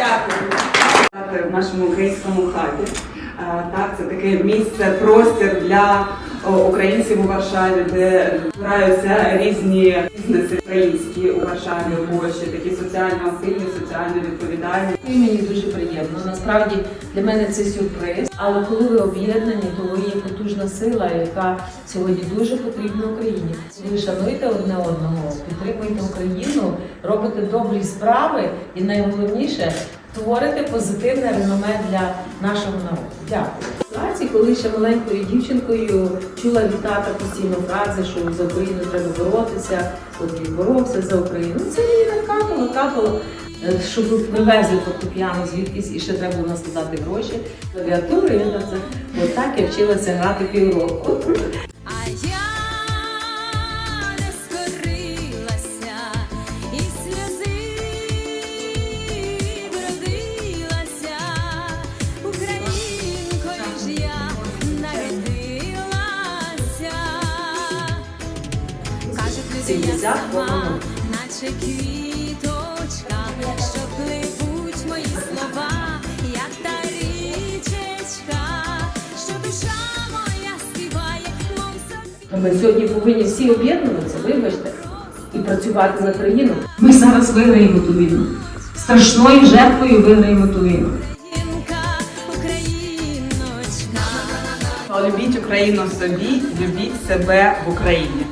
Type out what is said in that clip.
Дякую. В нашому українському хабі. Так, це таке місце, простір для українців у Варшаві, де збираються різні бізнеси українські у Варшаві, Польщі, такі соціально активні, соціально відповідальні. І мені дуже приємно. Насправді для мене це сюрприз. Але коли ви об'єднані, то ви потужна сила, яка сьогодні дуже потрібна Україні. Ви шануєте одне одного, підтримуєте Україну, робите добрі справи і найголовніше творите позитивне реноме для нашого народу. Дякую. Коли ще маленькою дівчинкою чула від тата постійно фрази, що за Україну треба боротися, от він боровся за Україну. Це мені накапало, капало. Е, Щоб привезли фортепіано звідкись і ще треба було складати гроші, клавіатури. Я на це отак я вчилася грати півроку. А я не Ми сьогодні повинні всі об'єднуватися, вибачте, і працювати за країну. Ми зараз виграємо ту війну. Страшною жертвою виграємо ту війну. Любіть Україну собі, любіть себе в Україні.